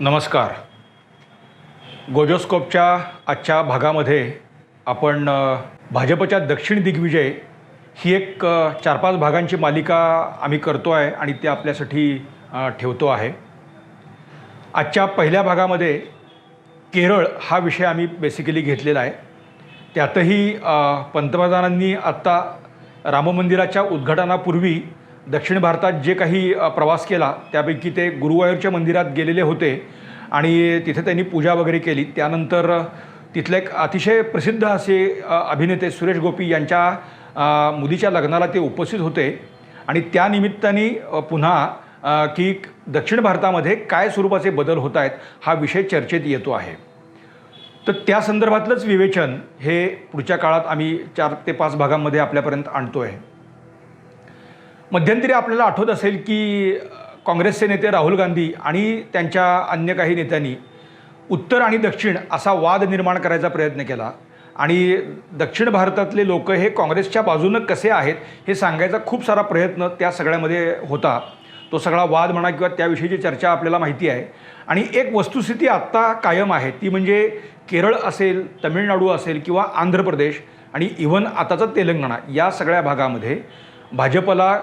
नमस्कार. गोजोस्कोपच्या आजच्या भागामध्ये आपण भाजपच्या दक्षिण दिग्विजय ही एक चार पाच भागांची मालिका आम्ही करतो आहे आणि ते आपल्यासाठी ठेवतो आहे. आजच्या पहिल्या भागामध्ये केरळ हा विषय आम्ही बेसिकली घेतलेला आहे. त्यातही पंतप्रधानांनी आत्ता राममंदिराच्या उद्घाटनापूर्वी दक्षिण भारतात जे काही प्रवास केला त्यापैकी ते गुरुवायूरच्या मंदिरात गेलेले होते. आणि तिथे त्यांनी पूजा वगैरे केली. त्यानंतर तिथले एक अतिशय प्रसिद्ध असे अभिनेते सुरेश गोपी यांच्या मुलीच्या लग्नाला ते उपस्थित होते. आणि त्यानिमित्ताने पुन्हा की दक्षिण भारतामध्ये काय स्वरूपाचे बदल होत आहेत हा विषय चर्चेत येतो आहे. तर त्या संदर्भातलंच विवेचन हे पुढच्या काळात आम्ही चार ते पाच भागांमध्ये आपल्यापर्यंत आणतो आहे मध्यंतरी आपल्याला आठवत असेल की काँग्रेसचे नेते राहुल गांधी आणि त्यांच्या अन्य काही नेत्यांनी उत्तर आणि दक्षिण असा वाद निर्माण करायचा प्रयत्न केला. आणि दक्षिण भारतातले लोक हे काँग्रेसच्या बाजूनं कसे आहेत हे सांगायचा खूप सारा प्रयत्न त्या सगळ्यामध्ये होता. तो सगळा वाद म्हणा किंवा त्याविषयीची चर्चा आपल्याला माहिती आहे. आणि एक वस्तुस्थिती आत्ता कायम आहे. ती म्हणजे केरळ असेल तमिळनाडू असेल किंवा आंध्र प्रदेश आणि इव्हन आताचा तेलंगणा या सगळ्या भागामध्ये भाजपला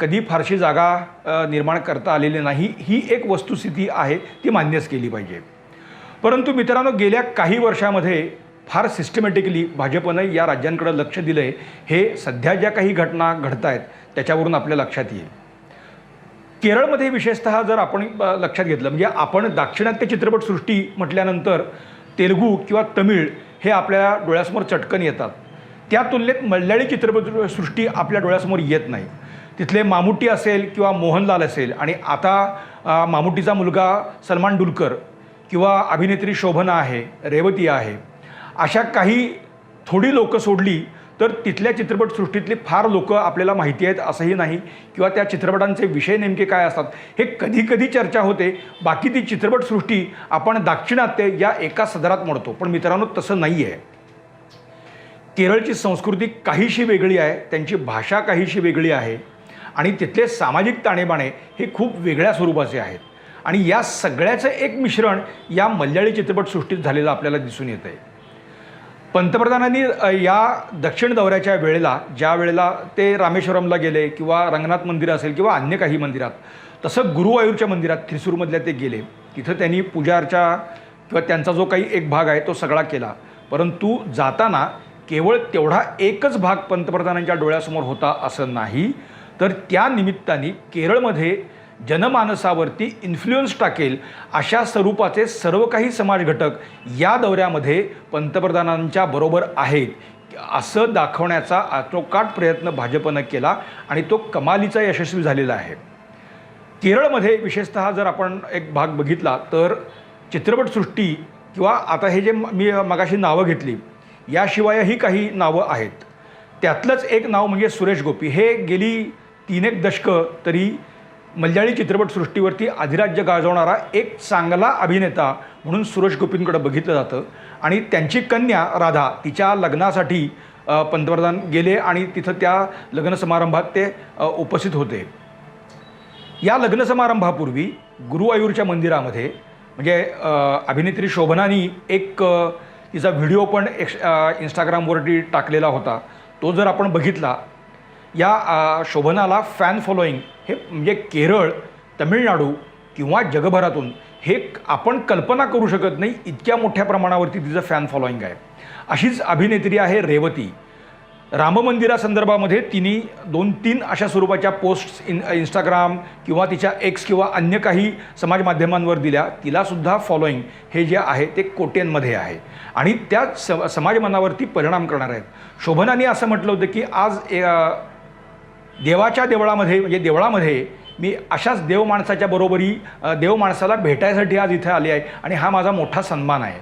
कधी फारशी जागा निर्माण करता आलेली नाही ही एक वस्तुस्थिती आहे ती मान्यच केली पाहिजे. परंतु मित्रांनो गेल्या काही वर्षामध्ये फार सिस्टमॅटिकली भाजपनं या राज्यांकडे लक्ष दिलं आहे हे सध्या ज्या काही घटना घडत आहेत त्याच्यावरून आपल्या लक्षात येईल. केरळमध्ये विशेषतः जर आपण लक्षात घेतलं म्हणजे आपण दाक्षिणात्य चित्रपटसृष्टी म्हटल्यानंतर तेलगू किंवा तमिळ हे आपल्या डोळ्यासमोर चटकन येतात. त्या तुलनेत मल्याळी चित्रपटसृष्टी आपल्या डोळ्यासमोर येत नाही. तिथले मामुटी असेल किंवा मोहनलाल असेल. आणि आता मामुट्टीचा मामुटीचा मुलगा सलमान डुलकर किंवा अभिनेत्री शोभना आहे रेवती आहे. अशा काही थोडी लोकं सोडली तर तिथल्या चित्रपटसृष्टीतली फार लोकं आपल्याला माहिती आहेत असंही नाही. किंवा त्या चित्रपटांचे विषय नेमके काय असतात हे कधी कधी चर्चा होते. बाकी ती चित्रपटसृष्टी आपण दाक्षिणात्य या एका सदरात मोडतो. पण मित्रांनो तसं नाही आहे. केरळची संस्कृती काहीशी वेगळी आहे त्यांची भाषा काहीशी वेगळी आहे. आणि तिथले सामाजिक ताणेबाणे हे खूप वेगळ्या स्वरूपाचे आहेत. आणि या सगळ्याचं एक मिश्रण या मल्याळी चित्रपटसृष्टीत झालेलं आपल्याला दिसून येतं आहे पंतप्रधानांनी या दक्षिण दौऱ्याच्या वेळेला ज्या वेळेला ते रामेश्वरमला गेले किंवा रंगनाथ मंदिर असेल किंवा अन्य काही मंदिरात तसं गुरुवायूरच्या मंदिरात थ्रिसूरमधल्या ते गेले. तिथं त्यांनी पूजार्चा किंवा त्यांचा जो काही एक भाग आहे तो सगळा केला. परंतु जाताना केवळ तेवढा एकच भाग पंतप्रधानांच्या डोळ्यासमोर होता असं नाही. तर त्या निमित्ताने केरळमध्ये जनमानसावरती इन्फ्लुएन्स टाकेल अशा स्वरूपाचे सर्व काही समाज घटक या दौऱ्यामध्ये पंतप्रधानांच्या बरोबर आहेत. असं दाखवण्याचा आटोकाट प्रयत्न भाजपनं केला आणि तो कमालीचा यशस्वी झालेला आहे. केरळमध्ये विशेषतः जर आपण एक भाग बघितला तर चित्रपटसृष्टी किंवा आता हे जे मी मगाशी नावं घेतली याशिवायही काही नावं आहेत. त्यातलंच एक नाव म्हणजे सुरेश गोपी. हे गेली तीन एक दशकं तरी मल्याळी चित्रपटसृष्टीवरती अधिराज्य गाजवणारा एक चांगला अभिनेता म्हणून सुरेश गोपींकडे बघितलं जातं. आणि त्यांची कन्या राधा तिच्या लग्नासाठी पंतप्रधान गेले आणि तिथं त्या लग्न समारंभात ते उपस्थित होते. या लग्न समारंभापूर्वी गुरुआयूरच्या मंदिरामध्ये म्हणजे अभिनेत्री शोभनानी एक तिचा व्हिडिओ पण एक्स इंस्टाग्रामवरती टाकलेला होता. तो जर आपण बघितला या शोभनाला फॅन फॉलोईंग हे म्हणजे केरळ तमिळनाडू किंवा जगभरातून हे आपण कल्पना करू शकत नाही इतक्या मोठ्या प्रमाणावरती तिचं फॅन फॉलोईंग आहे. अशीच अभिनेत्री आहे रेवती. राममंदिरासंदर्भामध्ये तिने दोन तीन अशा स्वरूपाच्या पोस्ट इन इंस्टाग्राम किंवा तिच्या एक्स किंवा अन्य काही समाज माध्यमांवर दिल्या तिलासुद्धा फॉलोईंग हे जे आहे ते कोट्यांमध्ये आहे. आणि त्या स समाज मनावरती परिणाम करणार आहेत. शोभनाने असं म्हटलं होतं की आज ए- देवाच्या देवळामध्ये म्हणजे देवळामध्ये मी अशाच देव माणसाच्या बरोबरी देव माणसाला भेटायसाठी आज इथे आले आहे आणि हा माझा मोठा सन्मान आहे.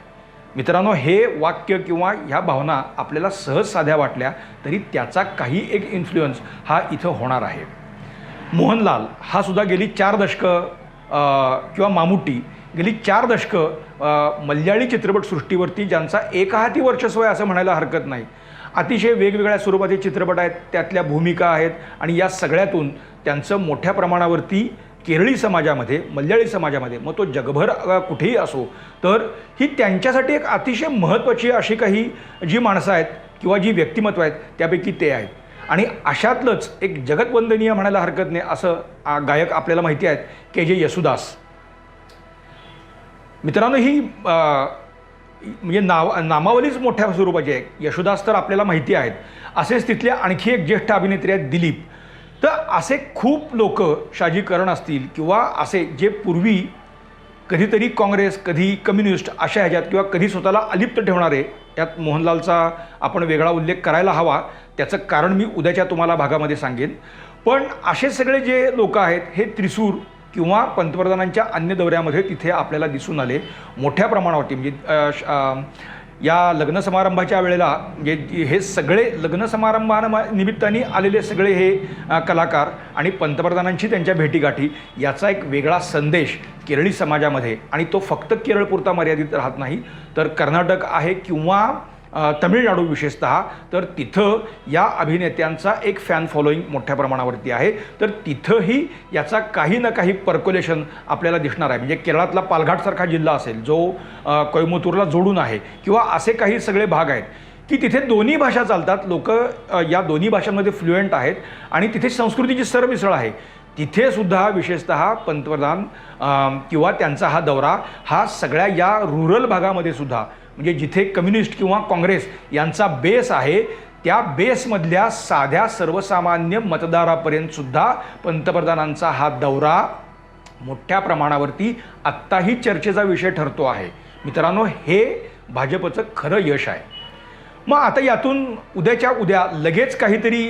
मित्रांनो हे वाक्य किंवा ह्या भावना आपल्याला सहज साध्या वाटल्या तरी त्याचा काही एक इन्फ्लुएन्स हा इथं होणार आहे. मोहनलाल हा सुद्धा गेली चार दशकं किंवा मामुटी गेली चार दशकं मल्याळी चित्रपटसृष्टीवरती ज्यांचा एकहाती वर्चस्व आहे असं म्हणायला हरकत नाही. अतिशय वेगवेगळ्या स्वरूपाचे चित्रपट आहेत त्यातल्या भूमिका आहेत आणि या सगळ्यातून त्यांचं मोठ्या प्रमाणावरती केरळी समाजामध्ये मल्याळी समाजामध्ये मग तो जगभर कुठेही असो तर ही त्यांच्यासाठी एक अतिशय महत्त्वाची अशी काही जी माणसं आहेत किंवा जी व्यक्तिमत्व आहेत त्यापैकी ते आहेत. आणि अशातलंच एक जगतवंदनीय म्हणायला हरकत नाही असं गायक आपल्याला माहिती आहेत के जे यसुदास मित्रांनो ही म्हणजे नाव नामावलीच मोठ्या स्वरूपाची आहे. यशोदास तर आपल्याला माहिती आहेत. असेच तिथले आणखी एक ज्येष्ठ अभिनेत्री आहेत दिलीप. तर असे खूप लोक शाजी करण असतील किंवा असे जे पूर्वी कधीतरी काँग्रेस कधी कम्युनिस्ट अशा ह्याच्यात किंवा कधी स्वतःला अलिप्त ठेवणारे यात मोहनलालचा आपण वेगळा उल्लेख करायला हवा. त्याचं कारण मी उद्याच्या तुम्हाला भागामध्ये सांगेन. पण असे सगळे जे लोक आहेत हे त्रिसूर किंवा पंतप्रधानांच्या अन्य दौऱ्यामध्ये तिथे आपल्याला दिसून आले. मोठ्या प्रमाणावरती म्हणजे श- या लग्न समारंभाच्या वेळेला म्हणजे हे सगळे लग्न समारंभा निमित्ताने आलेले सगळे हे कलाकार आणि पंतप्रधानांची त्यांच्या भेटीगाठी याचा एक वेगळा संदेश केरळी समाजामध्ये आणि तो फक्त केरळपुरता मर्यादित राहत नाही तर कर्नाटक आहे किंवा तमिळनाडू विशेषतः तर तिथं या अभिनेत्यांचा एक फॅन फॉलोईंग मोठ्या प्रमाणावरती आहे. तर तिथंही याचा काही ना काही पर्क्युलेशन आपल्याला दिसणार आहे. म्हणजे केरळातला पालघाटसारखा जिल्हा असेल जो अ, कोयमुतूरला जोडून आहे किंवा असे काही सगळे भाग आहेत की तिथे दोन्ही भाषा चालतात. लोक या दोन्ही भाषांमध्ये फ्लुएंट आहेत आणि तिथे संस्कृतीची सरमिसळ आहे. तिथे सुद्धा विशेषतः पंतप्रधान किंवा त्यांचा हा दौरा हा सगळ्या या रुरल भागामध्ये सुद्धा म्हणजे जिथे कम्युनिस्ट किंवा काँग्रेस यांचा बेस आहे त्या बेसमधल्या साध्या सर्वसामान्य मतदारापर्यंत सुद्धा पंतप्रधानांचा हा दौरा मोठ्या प्रमाणावरती आत्ताही चर्चेचा विषय ठरतो आहे. मित्रांनो हे भाजपचं खरं यश आहे. मग आता यातून उद्याच्या उद्या लगेच काहीतरी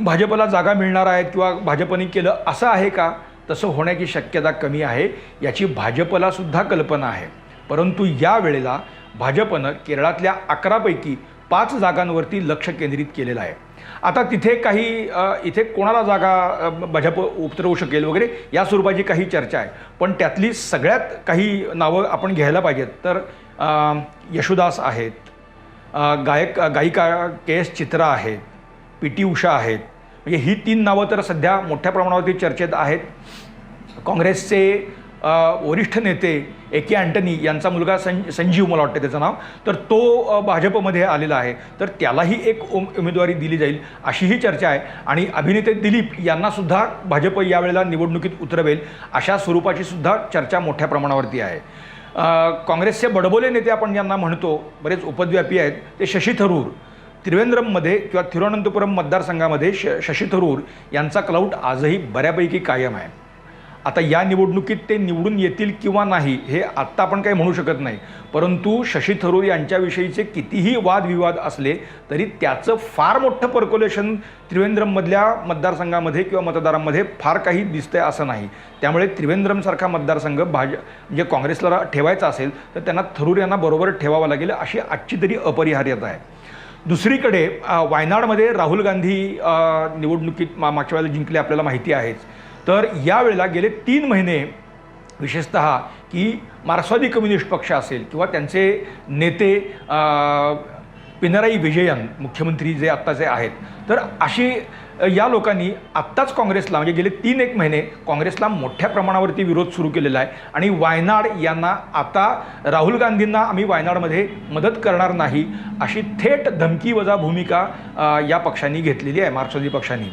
भाजपला जागा मिळणार आहेत किंवा भाजपने केलं असं आहे का? तसं होण्याची शक्यता कमी आहे याची भाजपला सुद्धा कल्पना आहे. परंतु या वेळेला भाजपनं केरळातल्या अकरापैकी पाच जागांवरती लक्ष केंद्रित केलेलं आहे. आता तिथे काही इथे कोणाला जागा भाजप उतरवू शकेल वगैरे या स्वरूपाची काही चर्चा आहे. पण त्यातली सगळ्यात काही नावं आपण घ्यायला पाहिजेत. तर यशुदास यशोदास आहेत गायक गायिका के एस चित्रा आहेत पी टी उषा आहेत. म्हणजे ही तीन नावं तर सध्या मोठ्या प्रमाणावरती चर्चेत आहेत. काँग्रेसचे वरिष्ठ नेते ए के अँटनी यांचा मुलगा सं संजीव मला वाटतं त्याचं नाव. तर तो भाजपमध्ये आलेला आहे. तर त्यालाही एक उमेदवारी दिली जाईल अशीही चर्चा आहे. आणि अभिनेते दिलीप यांनासुद्धा भाजप यावेळेला निवडणुकीत उतरवेल अशा स्वरूपाची सुद्धा चर्चा मोठ्या प्रमाणावरती आहे. काँग्रेसचे बडबोले नेते आपण ज्यांना म्हणतो बरेच उपद्व्यापी आहेत ते शशी थरूर. त्रिवेंद्रममध्ये किंवा तिरुवनंतपुरम मतदारसंघामध्ये श शशी थरूर यांचा क्लाउट आजही बऱ्यापैकी कायम आहे. आता या निवडणुकीत ते निवडून येतील किंवा नाही हे आत्ता आपण काही म्हणू शकत नाही. परंतु शशी थरूर यांच्याविषयीचे कितीही वादविवाद असले तरी त्याचं फार मोठं पर्क्युलेशन त्रिवेंद्रममधल्या मतदारसंघामध्ये किंवा मतदारांमध्ये फार काही दिसतंय असं नाही. त्यामुळे त्रिवेंद्रमसारखा मतदारसंघ भाज म्हणजे काँग्रेसला ठेवायचा असेल तर त्यांना थरूर यांना बरोबर ठेवावा लागेल अशी आजची तरी अपरिहार्यता आहे. दुसरीकडे वायनाडमध्ये राहुल गांधी निवडणुकीत मा मागच्या वेळेला जिंकले आपल्याला माहिती आहेच. तर यावेळेला गेले तीन महिने विशेषत की मार्क्सवादी कम्युनिस्ट पक्ष असेल किंवा त्यांचे नेते पिनराई विजयन मुख्यमंत्री जे आत्ताचे आहेत. तर अशी या लोकांनी आत्ताच काँग्रेसला म्हणजे गेले तीन एक महिने काँग्रेसला मोठ्या प्रमाणावरती विरोध सुरू केलेला आहे. आणि वायनाड यांना आता राहुल गांधींना आम्ही वायनाडमध्ये मदत करणार नाही अशी थेट धमकी वजा भूमिका या पक्षांनी घेतलेली आहे मार्क्सवादी पक्षांनी.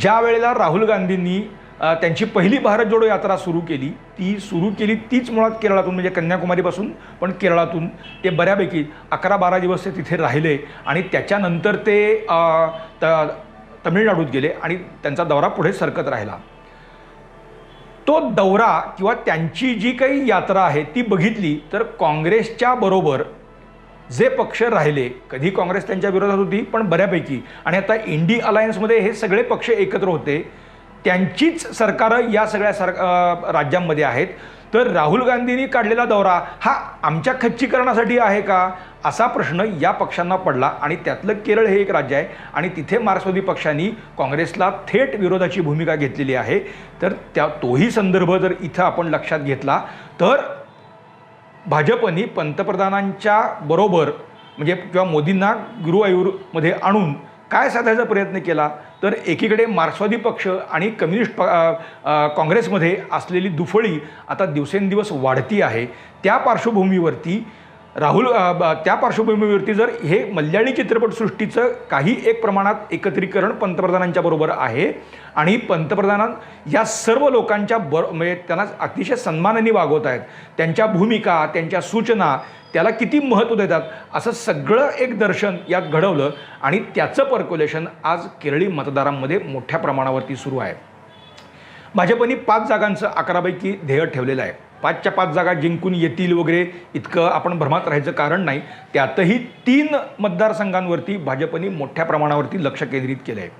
ज्या वेळेला राहुल गांधींनी त्यांची पहिली भारत जोडो यात्रा सुरू केली ती सुरू केली तीच मुळात केरळातून म्हणजे कन्याकुमारीपासून पण केरळातून ते बऱ्यापैकी अकरा बारा दिवस ते तिथे राहिले. आणि त्याच्यानंतर ते तमिळनाडूत गेले आणि त्यांचा दौरा पुढे सरकत राहिला. तो दौरा किंवा त्यांची जी काही यात्रा आहे ती बघितली तर काँग्रेसच्या बरोबर जे पक्ष राहिले कधी काँग्रेस त्यांच्या विरोधात होती पण बऱ्यापैकी. आणि आता इंडी अलायन्समध्ये हे सगळे पक्ष एकत्र होते. त्यांचीच सरकारं या सगळ्या सर राज्यांमध्ये आहेत. तर राहुल गांधींनी काढलेला दौरा हा आमच्या खच्चीकरणासाठी आहे का? असा प्रश्न या पक्षांना पडला आणि त्यातलं केरळ हे एक राज्य आहे आणि तिथे मार्क्सवादी पक्षांनी काँग्रेसला थेट विरोधाची भूमिका घेतलेली आहे. तर त्या तोही संदर्भ जर इथं आपण लक्षात घेतला तर भाजपनी पंतप्रधानांच्या बरोबर म्हणजे किंवा मोदींना गुरुवायूरमध्ये आणून काय साधायचा प्रयत्न केला? तर एकीकडे मार्क्सवादी पक्ष आणि कम्युनिस्ट प काँग्रेसमध्ये असलेली दुफळी आता दिवसेंदिवस वाढती आहे. त्या पार्श्वभूमीवरती राहुल ब- त्या पार्श्वभूमीवरती जर हे मल्याळी चित्रपटसृष्टीचं काही एक प्रमाणात एकत्रीकरण पंतप्रधानांच्या बरोबर आहे आणि पंतप्रधानां या सर्व लोकांच्या बर म्हणजे त्यांना अतिशय सन्मानाने वागवत आहेत. त्यांच्या भूमिका त्यांच्या सूचना त्याला किती महत्त्व देतात? असं सगळं एक दर्शन यात घडवलं आणि त्याचं पर्क्युलेशन आज केरळी मतदारांमध्ये मोठ्या प्रमाणावरती सुरू आहे. भाजपने पाच जागांचं अकरापैकी ध्येय ठेवलेलं आहे. पाचच्या पाच जागा जिंकून येतील वगैरे इतकं आपण भ्रमात राहायचं कारण नाही. त्यातही तीन मतदारसंघांवरती भाजपने मोठ्या प्रमाणावरती लक्ष केंद्रित केलं आहे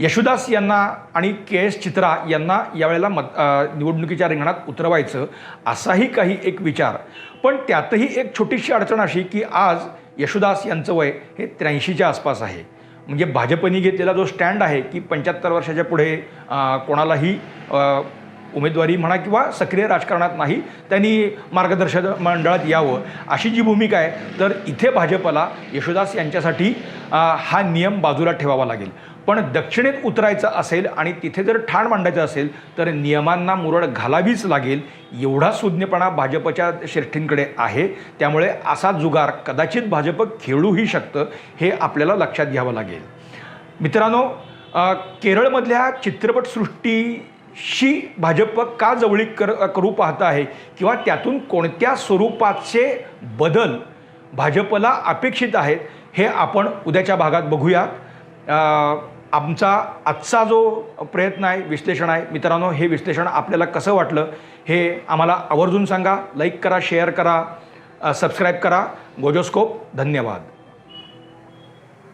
यशुदास यांना आणि के एस चित्रा यांना यावेळेला मत निवडणुकीच्या रिंगणात उतरवायचं असाही काही एक विचार. पण त्यातही एक छोटीशी अडचण अशी की आज यशुदास यांचं वय हे त्र्याऐंशीच्या आसपास आहे. म्हणजे भाजपने घेतलेला जो स्टँड आहे की पंच्याहत्तर वर्षाच्या पुढे कोणालाही उमेदवारी म्हणा किंवा सक्रिय राजकारणात नाही त्यांनी मार्गदर्शक मंडळात यावं. अशी जी भूमिका आहे तर इथे भाजपला यशोदास यांच्यासाठी हा नियम बाजूला ठेवावा लागेल. पण दक्षिणेत उतरायचं असेल आणि तिथे जर ठाण मांडायचं असेल तर नियमांना मुरड घालावीच लागेल. एवढा सुज्ञपणा भाजपच्या श्रेष्ठींकडे आहे. त्यामुळे असा जुगार कदाचित भाजप खेळूही शकतं हे आपल्याला लक्षात घ्यावं लागेल. मित्रांनो केरळमधल्या चित्रपटसृष्टी शी भाजप का जवळीक कर करू पाहत आहे? किंवा त्यातून कोणत्या स्वरूपाचे बदल भाजपला अपेक्षित आहेत हे आपण उद्याच्या भागात बघूया आमचा आजचा जो प्रयत्न आहे विश्लेषण आहे मित्रांनो हे विश्लेषण आपल्याला कसं वाटलं हे आम्हाला आवर्जून सांगा. लाईक करा शेअर करा सबस्क्राईब करा. गोजोस्कोप धन्यवाद.